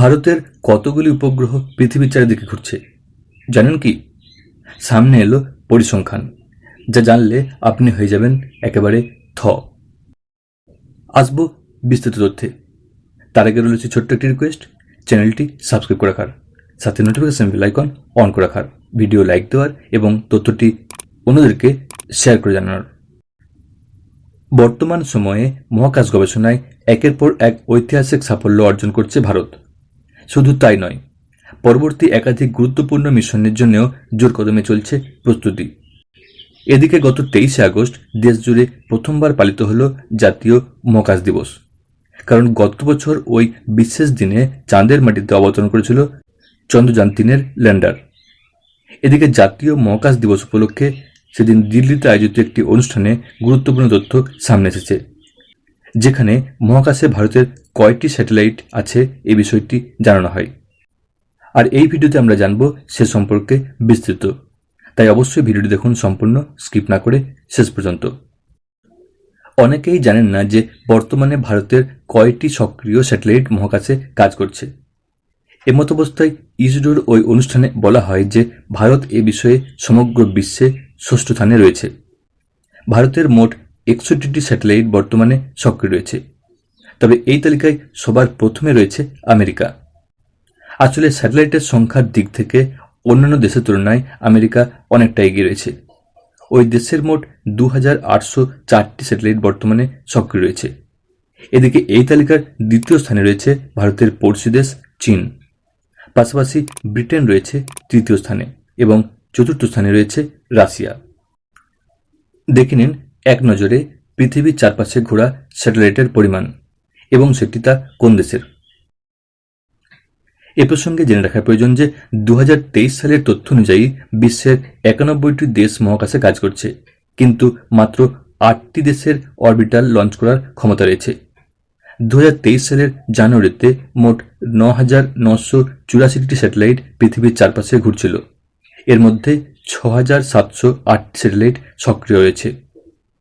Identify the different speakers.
Speaker 1: ভারতের কতগুলি উপগ্রহ পৃথিবীর চারিদিকে ঘুরছে? জানেন কি? সামনে এলো পরিসংখ্যান, যা জানলে আপনি হয়ে যাবেন একেবারে থ। আসব বিস্তৃত তথ্যে। তার আগে রয়েছে ছোট্ট একটি রিকোয়েস্ট চ্যানেলটি সাবস্ক্রাইব করে রাখার, সাথে নোটিফিকেশন বেল আইকন অন করে রাখার ভিডিও লাইক দেওয়ার এবং তথ্যটি অন্যদেরকে শেয়ার করে জানানোর। বর্তমান সময়ে মহাকাশ গবেষণায় একের পর এক ঐতিহাসিক সাফল্য অর্জন করছে ভারত। শুধু তাই নয়, পরবর্তী একাধিক গুরুত্বপূর্ণ মিশনের জন্যও জোর কদমে চলছে প্রস্তুতি। এদিকে গত তেইশে আগস্ট দেশ জুড়ে প্রথমবার পালিত হল জাতীয় মহাকাশ দিবস। কারণ গত বছর ওই বিশেষ দিনে চাঁদের মাটিতে অবতরণ করেছিল চন্দ্রযান তিনের ল্যান্ডার। এদিকে জাতীয় মহাকাশ দিবস উপলক্ষে সেদিন দিল্লিতে আয়োজিত একটি অনুষ্ঠানে গুরুত্বপূর্ণ তথ্য সামনে এসেছে। যেখানে মহাকাশে ভারতের কয়টি স্যাটেলাইট আছে এই বিষয়টি জানানো হয়। আর এই ভিডিওতে আমরা জানব সে সম্পর্কে বিস্তৃত। তাই অবশ্যই ভিডিওটি দেখুন সম্পূর্ণ, স্কিপ না করে শেষ পর্যন্ত। অনেকেই জানেন না যে বর্তমানে ভারতের কয়টি সক্রিয় স্যাটেলাইট মহাকাশে কাজ করছে। এমতাবস্থায় ইসরোর ওই অনুষ্ঠানে বলা হয় যে ভারত এ বিষয়ে সমগ্র বিশ্বে ষষ্ঠ স্থানে রয়েছে। ভারতের মোট একষট্টিটি স্যাটেলাইট বর্তমানে সক্রিয় রয়েছে। তবে এই তালিকায় সবার প্রথমে রয়েছে আমেরিকা। আসলে স্যাটেলাইটের সংখ্যার দিক থেকে অন্যান্য দেশের তুলনায় আমেরিকা অনেকটা এগিয়ে রয়েছে। ওই দেশের মোট দু হাজার আটশো চারটি স্যাটেলাইট বর্তমানে সক্রিয় রয়েছে। এদিকে এই তালিকার দ্বিতীয় স্থানে রয়েছে ভারতের পড়শি দেশ চীন। পাশাপাশি ব্রিটেন রয়েছে তৃতীয় স্থানে এবং চতুর্থ স্থানে রয়েছে রাশিয়া। দেখে নিন এক নজরে পৃথিবীর চারপাশে ঘোরা স্যাটেলাইটের পরিমাণ এবং সেটি তা কোন দেশের? এ প্রসঙ্গে জেনে রাখা প্রয়োজন যে দু হাজার তেইশ সালের তথ্য অনুযায়ী বিশ্বের একানব্বইটি দেশ মহাকাশে কাজ করছে, কিন্তু মাত্র আটটি দেশের অরবিটাল লঞ্চ করার ক্ষমতা রয়েছে। দু হাজার তেইশ সালের জানুয়ারিতে মোট ন হাজার নশো চুরাশিটি স্যাটেলাইট পৃথিবীর চারপাশে ঘুরছিল। এর মধ্যে ছ হাজার সাতশো আট স্যাটেলাইট সক্রিয় রয়েছে।